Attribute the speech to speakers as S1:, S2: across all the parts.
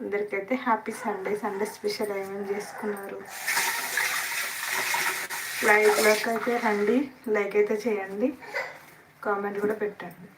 S1: అందరికైతే happy Sunday. Sunday special ఏమేమి చేసుకున్నారు? Like like అయితే రండి. లైక్ అయితే చేయండి. కామెంట్ కూడా పెట్టండి.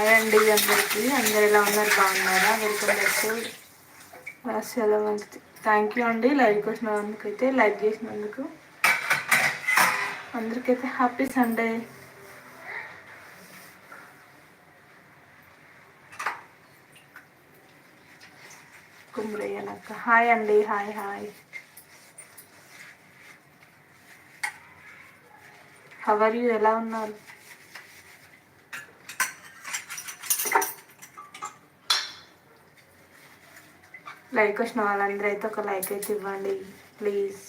S1: హాయ్ అండి అందరికీ. అందరు ఎలా ఉన్నారు? బాగున్నారా? వెల్కమ్ బ్యాక్ టు రాష్ట్రాల మంచి థ్యాంక్ యూ అండి. లైక్ వచ్చినందుకు అయితే లైక్ చేసినందుకు. అందరికైతే హ్యాపీ సండే కుమ్రయ్యనక్క. హాయ్ అండి. Hi hi how are you ఎలా ఉన్నారు? లైక్ వచ్చిన వాళ్ళందరూ అయితే ఒక లైక్ అయితే ఇవ్వండి ప్లీజ్.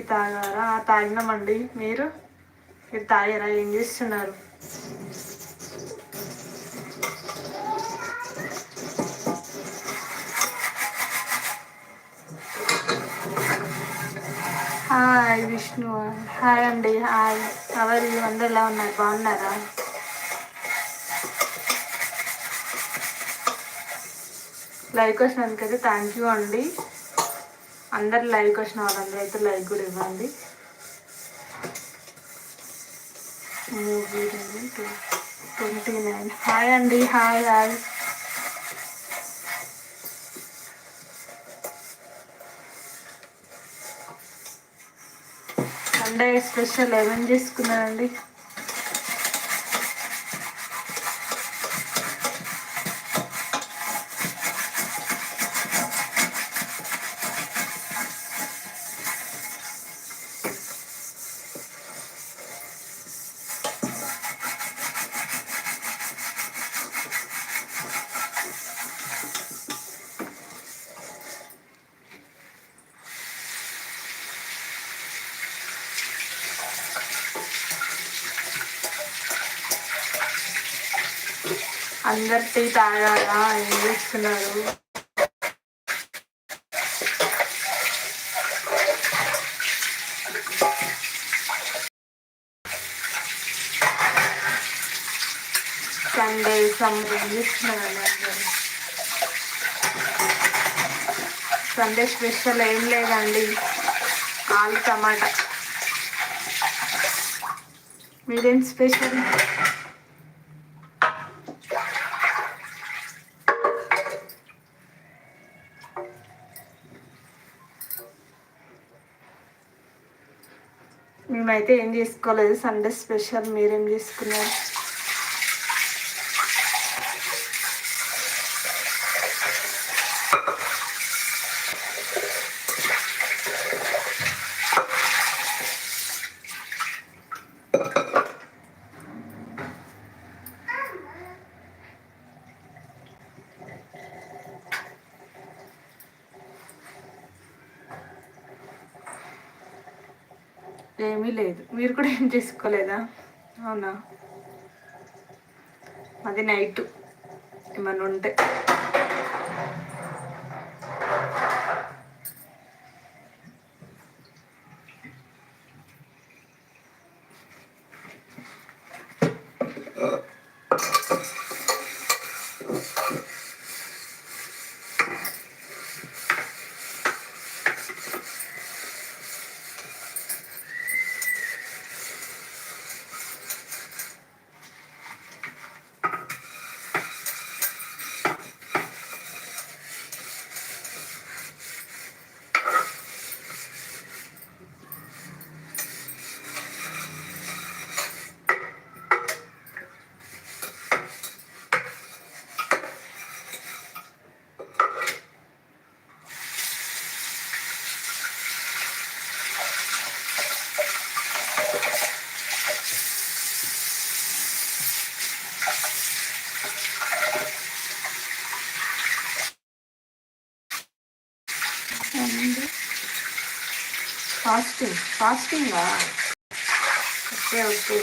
S1: టీ తాగారా? తాగినామండి. మీరు? మీరు తాగారా? ఏం చేస్తున్నారు? హాయ్ విష్ణు. హాయ్ అండి. హాయ్. ఎవరు అందరు ఎలా ఉన్నారు? బాగున్నారా? లైక్ వచ్చినందుకైతే థ్యాంక్ యూ అండి. అందరు లైక్ వచ్చిన వాళ్ళందరూ అయితే లైక్ కూడా ఇవ్వండి. మూవీ ట్వంటీ నైన్ హాయ్ అండి హాయ్ హాయ్ సండే స్పెషల్ ఏమేమి చేసుకున్నారండి? అందరు టీ తాగారా? ఏం చేస్తున్నారు? సండే సమ్మర్ ఏం సండే స్పెషల్ ఏం లేదండి. ఆలు టమాటా. మీరేం స్పెషల్ మేమైతే ఏం చేసుకోలేదు. సండే స్పెషల్ మీరేం చేసుకున్నారు? లేదు. మీరు కూడా ఏం చేసుకోలేదా? అవునా? అది నైట్ ఏమన్నా ఉంటే. ஃபாஸ்டிங்கா ஓகே ஓகே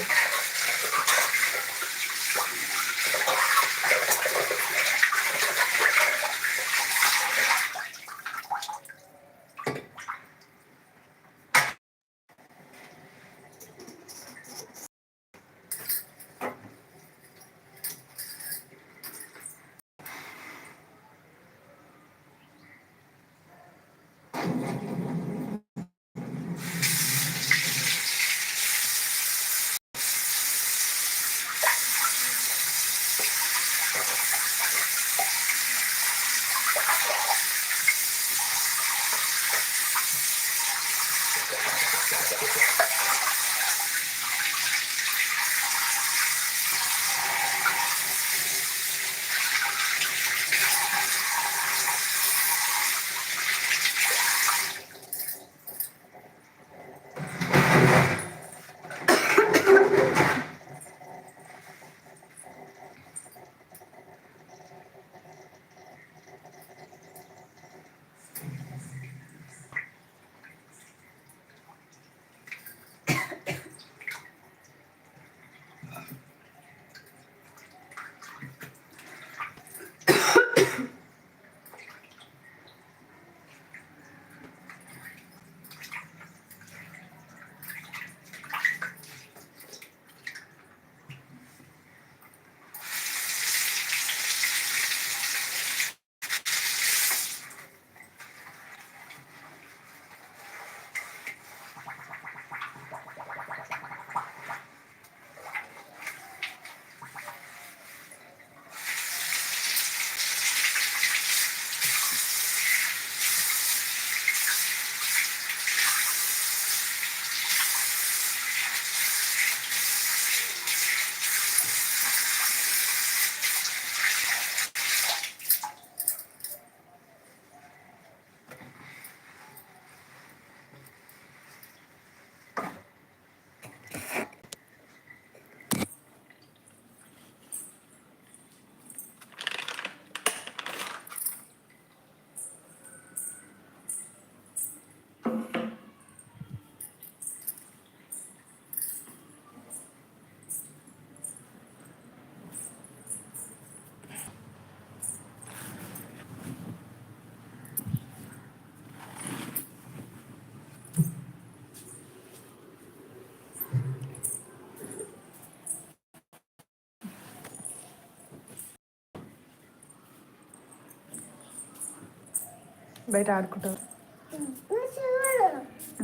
S1: బయట ఆడుకుంటారు.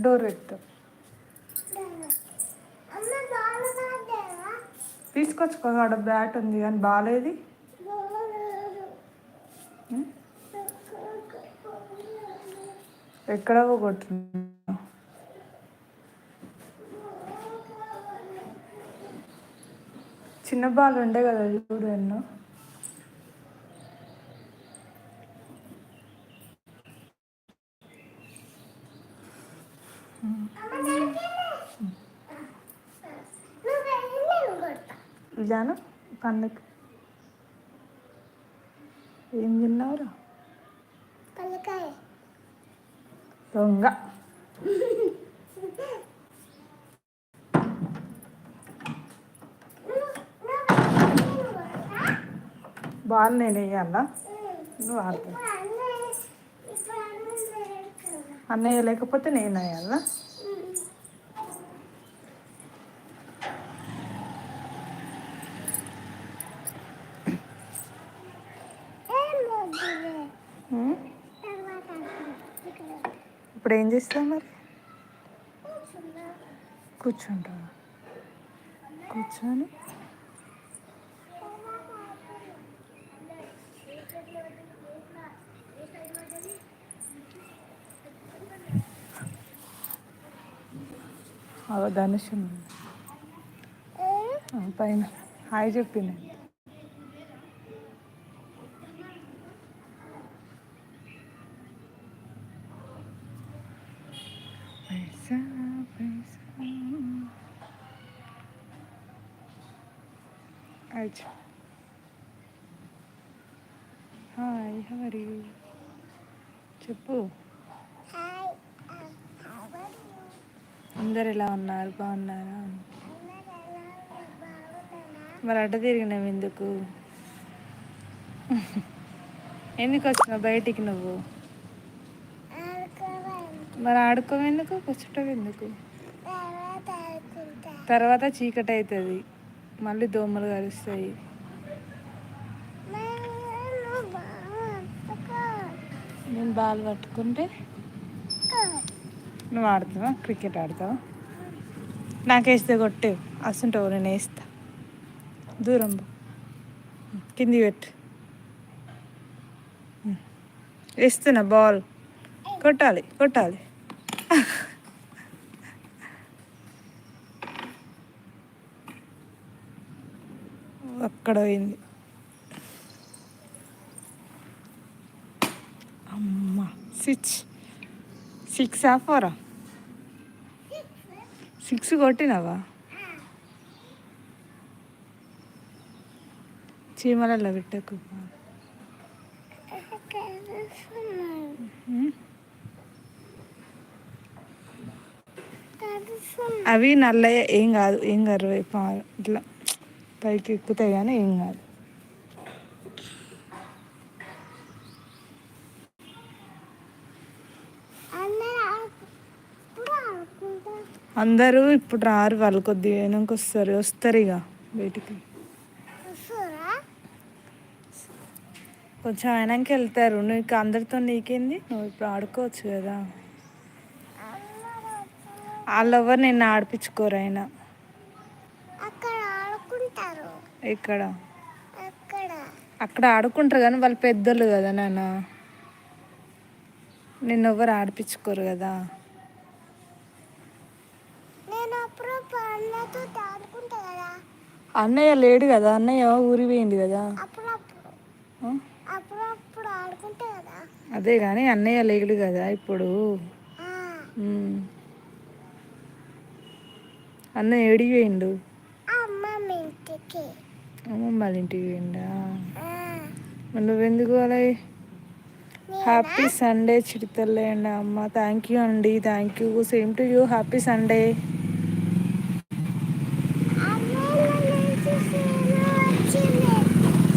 S1: డోర్ పెట్టు. తీసుకొచ్చుకో ఆడ బ్యాట్ ఉంది కానీ బాగాలేది ఎక్కడ పోగొట్టున్నా చిన్న బాల్ ఉండే కదా చూడు ఎన్నో. జాను పండుగ ఏం తిన్నావురా? దొంగ. బాల్ నేను వేయాలా నువ్వు ఆడుతావు? అన్నయ్య లేకపోతే నేను వేయాలా ఇప్పుడు ఏం చేస్తావు మరి? కూర్చుంటావా? కూర్చొని? అవ ధనుష్ పైన. హాయ్ చెప్పిన పైసా పైసా అచ్చా హాయ్ హరి చెప్పు అందరు అందరు బాగున్నారా? మరి అడ్డ తిరిగినావు ఎందుకు? ఎందుకు వచ్చినావు బయటికి నువ్వు? మరి ఆడుకోవెందుకు కూర్చుంటావు ఎందుకు? తర్వాత చీకటి అవుతుంది. మళ్ళీ దోమలు కలుస్తాయి నేను బాల్ పట్టుకుంటే నువ్వు ఆడుతావా? క్రికెట్ ఆడతావా? నాకేస్తే కొట్టే అసంటావు నేను వేస్తా. దూరం కింది పెట్టు. వేస్తున్నా బాల్. కొట్టాలి కొట్టాలి. అక్కడ పోయింది. అమ్మ సిక్స్ సిక్స్ ఆ ఫోరా సిక్స్ కొట్టినావా? చీమలలో పెట్టకు? అవి నల్లయ్య ఏం కాదు ఏం పా- ఇట్లా పైకి ఎక్కుతాయి కానీ ఏం కాదు. అందరూ ఇప్పుడు రారు వాళ్ళు కొద్దిగా వెనక వస్తారు వస్తారు ఇక బయటికి. కొంచెం అయినాక వెళ్తారు. నీకు అందరితో నీకేంది? నువ్వు ఇప్పుడు ఆడుకోవచ్చు కదా. వాళ్ళు ఎవరు నిన్ను ఆడిపించుకోరు
S2: ఆడుకుంటారు.
S1: ఇక్కడ
S2: అక్కడ.
S1: ఆడుకుంటారు కానీ వాళ్ళు పెద్దలు కదా నాన్న. నిన్ను ఎవరు ఆడిపించుకోరు కదా
S2: నేను అప్పుడు పండ్లతో ఆడుకుంటా కదా
S1: అన్నయ్య లేడు కదా అన్నయ్య ఊరి పోయింది కదా. అదే కానీ అన్నయ్య లేడు కదా ఇప్పుడు. అన్నయ్య ఏడికి పోయిండు?
S2: అమ్మమ్మ
S1: వాళ్ళ ఇంటికి పోయిండా? మరి నువ్వెందుకు అలా హ్యాపీ సండే చిరుతల్లే అండి అమ్మ. థ్యాంక్ యూ అండి. Thank you same to you happy Sunday
S2: అమ్మమ్మ నుంచి సీను వచ్చింది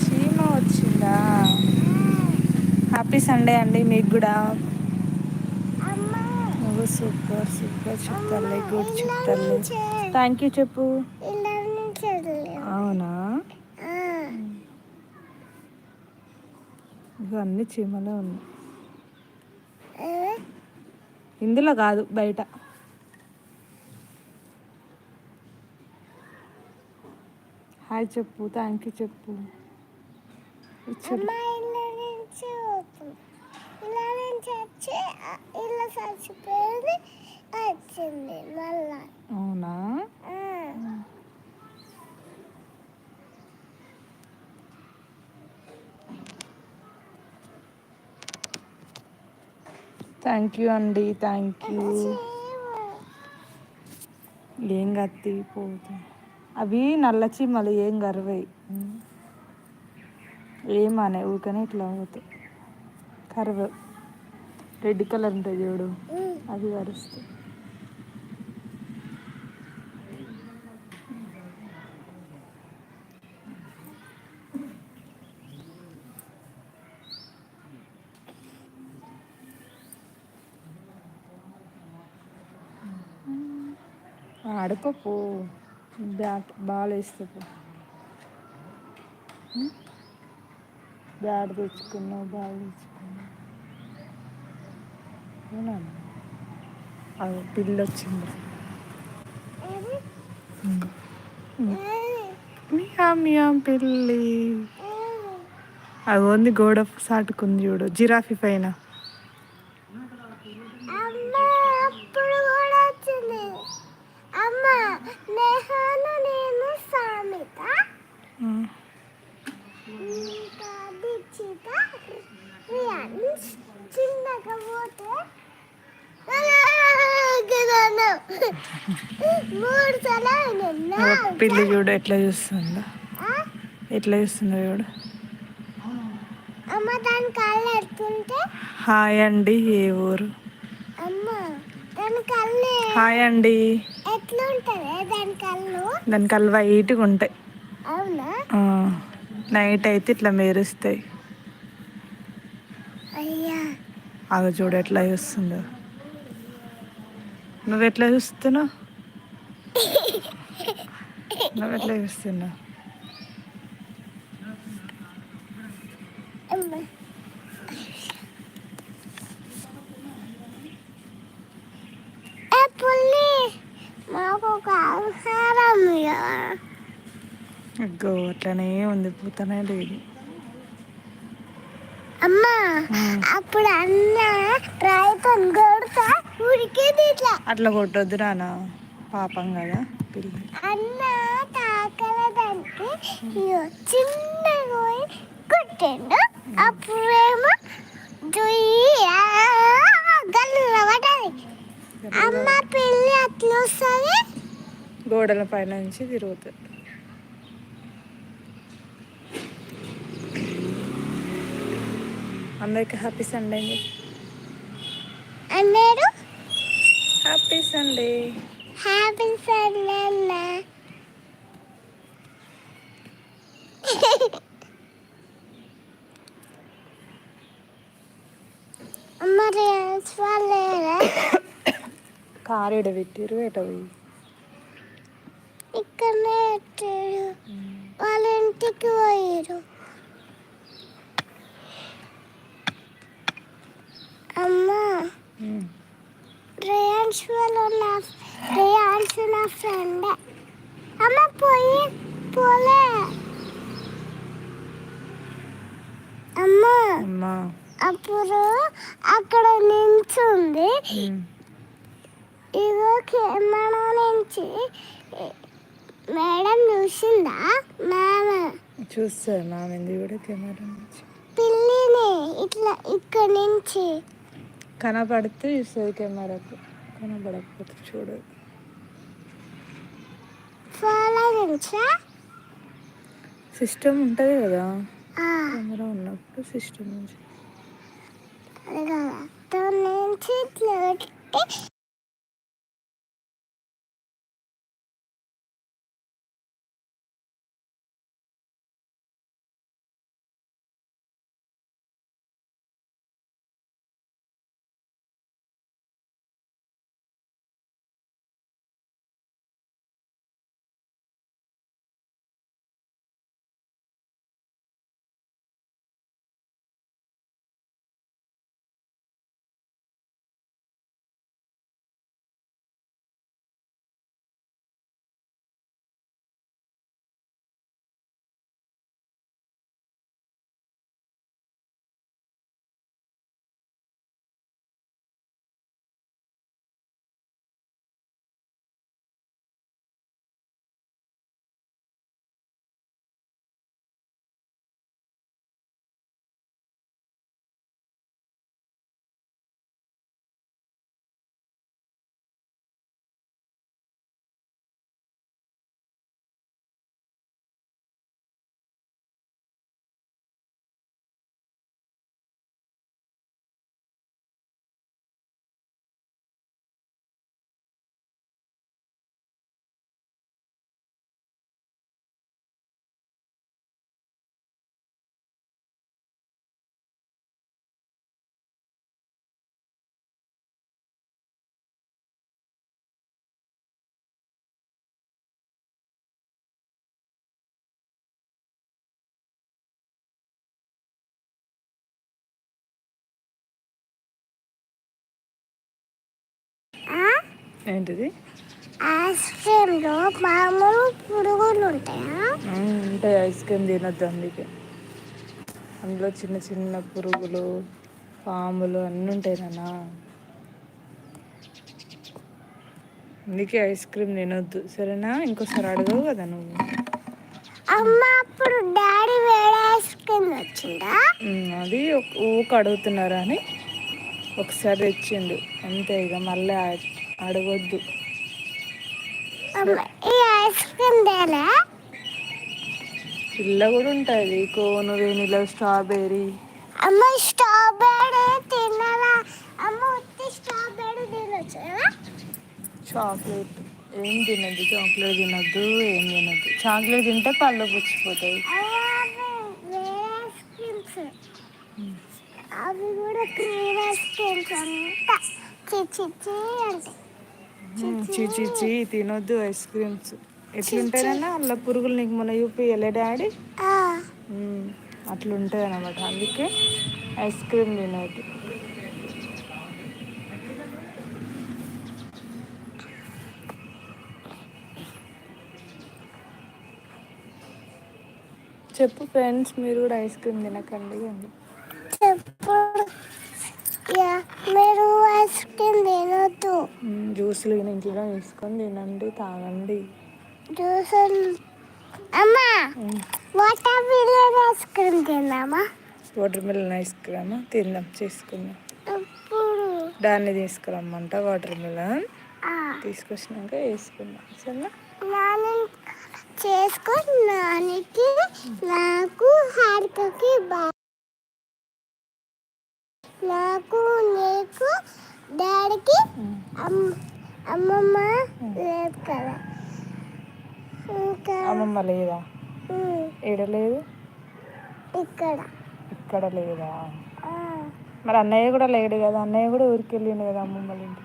S1: చీమ వచ్చిందా హ్యాపీ సండే అండి మీకు కూడా. నువ్వు సూపర్ సూపర్ చిరుతల్లే గుడ్ చిరుతల్లే థ్యాంక్ యూ చెప్పు. అవునా? అన్ని చీమలే ఉన్నాయి.
S2: ఏ?
S1: ఇందులో కాదు బయట. హాయ్ చెప్పు. థ్యాంక్ యూ చెప్పు. ఇచ్చాడు
S2: అమ్మ ఇల్లు నుంచి పోతుంది ఇలా నుంచి చచ్చిపోయింది వచ్చింది మళ్ళా.
S1: అవునా. థ్యాంక్ యూ అండి థ్యాంక్ యూ. ఏం కత్తి పోతే. అవి నల్ల చీమలు ఏం గర్వాయి ఏమనే ఊకనే ఇట్లా పోతాయి కరవ. రెడ్ కలర్ ఉంటుంది చూడు. అది అరుస్తుంది ఆడకపో. బ్యాట్ బాల్ వేస్తే పో బ్యాట్ తెచ్చుకున్నావు బాల్ తెచ్చుకున్నావు. అది పిల్లి వచ్చింది? మియా మియా పిల్లి? అది ఉంది గోడ సాటుకుంది చూడు జిరాఫీ పైన
S2: అమ్మ అప్పుడు కూడా వచ్చింది అమ్మ నేహాను నేను సామిత
S1: ఉం.
S2: ఇంకా దీక్షిత రియాన్స్ చిన్నగా పోతే అలాగేదాను. మూడు సార్లు నిన్న
S1: అగో పిల్లి చూడు ఎట్లా చూస్తుందో. ఎట్లా చూస్తుందో చూడు. హాయ్ అండి ఏ ఊరు?
S2: అమ్మ దాని కళ్ళు
S1: హాయ్ అండి.
S2: దాని కళ్ళు?
S1: వైట్గా ఉంటాయి. నైట్ అయితే ఇట్లా మెరుస్తాయి. ఆగ చూడు ఎట్లా చూస్తుందో. నువ్వు ఎట్లా చూస్తున్నావు నువ్వు ఎట్లా చూస్తున్నావు
S2: ఆహారం ఇయ్యవా?
S1: అగ్గో అట్లనే ఉంది పూతనే లేదు
S2: అమ్మ. అప్పుడు అన్న రాయితో
S1: అట్లా కొట్టొద్దు నాన్న పాపం కదా పిల్లి.
S2: కొట్టిండు. అప్పుడేమో అమ్మ పిల్లి అట్లా వస్తుంది
S1: గోడల పైన నుంచి తిరుగుతుంది. అందరికి హ్యాపీ సండే అండి.
S2: అన్నాడు
S1: హ్యాపీ సండే
S2: హ్యాపీ సండే అన్న మరి వాళ్ళేరా
S1: కారు ఎడ పెట్టిరు ఎట పోయి
S2: ఇక్కడనే పెట్టాడు వాళ్ళ ఇంటికి పోయారు అమ్మా
S1: ఉమ్.
S2: రేయాన్స్ వాళ్ళు నా రేయాన్స్ నా ఫ్రెండ్ అమ్మ పోయి పోలే అమ్మ
S1: అమ్మా
S2: అప్పుడు అక్కడ నించుంది
S1: ఉమ్.
S2: ఇగో కెమెరా నుంచి మేడం చూసిందా? మేడం
S1: చూస్తారు నా మంది కూడా కెమెరా నుంచి.
S2: పిల్లిని ఇట్లా ఇక్కడ నుంచి
S1: కనపడితే చూస్తుంది కెమెరాకు. కనపడకపోతే చూడదు.
S2: ఫాలో
S1: సిస్టమ్ ఉంటుంది కదా.
S2: ఆ,
S1: కెమెరా ఉన్నప్పుడు సిస్టమ్ నుంచి ఏంటిది?
S2: ఐస్ క్రీమ్లో మామూలు పురుగులు ఉంటాయా?
S1: ఉంటాయి ఐస్ క్రీమ్ తినొద్దు అందుకే. అందులో చిన్న చిన్న పురుగులు పాములు అన్నీ ఉంటాయి నాన్న. అందుకే ఐస్ క్రీమ్ తినొద్దు. సరేనా? ఇంకోసారి అడగవు కదా నువ్వు.
S2: అమ్మ అప్పుడు డాడీ వేరే ఐస్ క్రీమ్ వచ్చిందా
S1: అది ఊక అడుగుతున్నారా అని ఒకసారి తెచ్చిండు. అంతే ఇక మళ్ళీ అడగొద్దు. పిల్ల కూడా ఉంటుంది. Cone vanilla strawberry.
S2: అమ్మ స్ట్రాబెర్రీ తిన్నారా అమ్మ ఉత్తి స్ట్రాబెర్రీ తినొచ్చు?
S1: చాక్లెట్. ఏం తినద్దు చాక్లెట్ తినద్దు ఏం తినద్దు. చాక్లెట్ తింటే పళ్ళు పుచ్చిపోతాయి.
S2: అవి కూడా క్రీమ్ ఐస్ క్రీమ్స్ అంతా చిచ్చి అంటే.
S1: చీ చీ చీ తినొద్దు ఐస్ క్రీమ్స్. ఎట్లుంటాయన్నా అలా పురుగులు నీకు మొన్న చూపియలే డాడీ? మ్మ్. అట్లుంటాయి అన్నమాట అందుకే ఐస్ క్రీమ్ తినొద్దు. చెప్పు ఫ్రెండ్స్ మీరు కూడా ఐస్ క్రీమ్ తినకండి అని.
S2: చెప్పు. మీరు ఐస్ క్రీమ్ తినొద్దు.
S1: జ్యూస్లు ఇంట్లో తీసుకొని తినండి తాగండి.
S2: జ్యూసులు. అమ్మా
S1: మ్మ్.
S2: వాటర్ మిలన్ ఐస్ క్రీమ్ తిందామా
S1: వాటర్ మిలన్ ఐస్ క్రీమ్ తిందాం చేసుకుందాం. దాన్ని తీసుకురమ్మంట వాటర్ మిలన్ తీసుకొచ్చినాక వేసుకుందాం సరేనా?
S2: చేసుకొని నాన్నకి నాకు హారికకి బా నాకు నీకు డాడీకి అమ్మ అమ్మమ్మ లేదు కదా. ఇంకా
S1: అమ్మమ్మ లేదా? ఏడ లేదు?
S2: ఇక్కడ.
S1: ఇక్కడ లేదా? మరి అన్నయ్య కూడా లేడు కదా అన్నయ్య కూడా ఊరికి వెళ్ళిండు కదా అమ్మమ్మ వాళ్ళ ఇంటికి?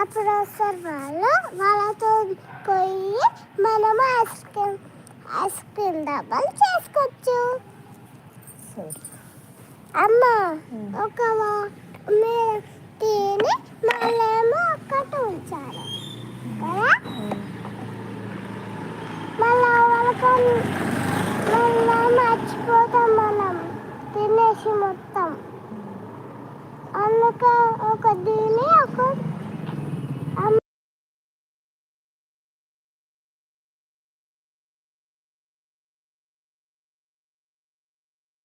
S2: అప్పుడు వస్తారు వాళ్ళు వాళ్ళతో పోయి మనం ఐస్ క్రీమ్ ఐస్ క్రీమ్ డబ్బాలు చేసుకోవచ్చు
S1: సరే.
S2: అమ్మ
S1: ఉమ్.
S2: ఒక వా- మీరు తిని మళ్ళేమో ఒక్కటి ఉంచాలి కదా మళ్ళా వాళ్ళకి మళ్ళా మర్చిపోతాం మనం తినేసి మొత్తం అందుకే ఒక ది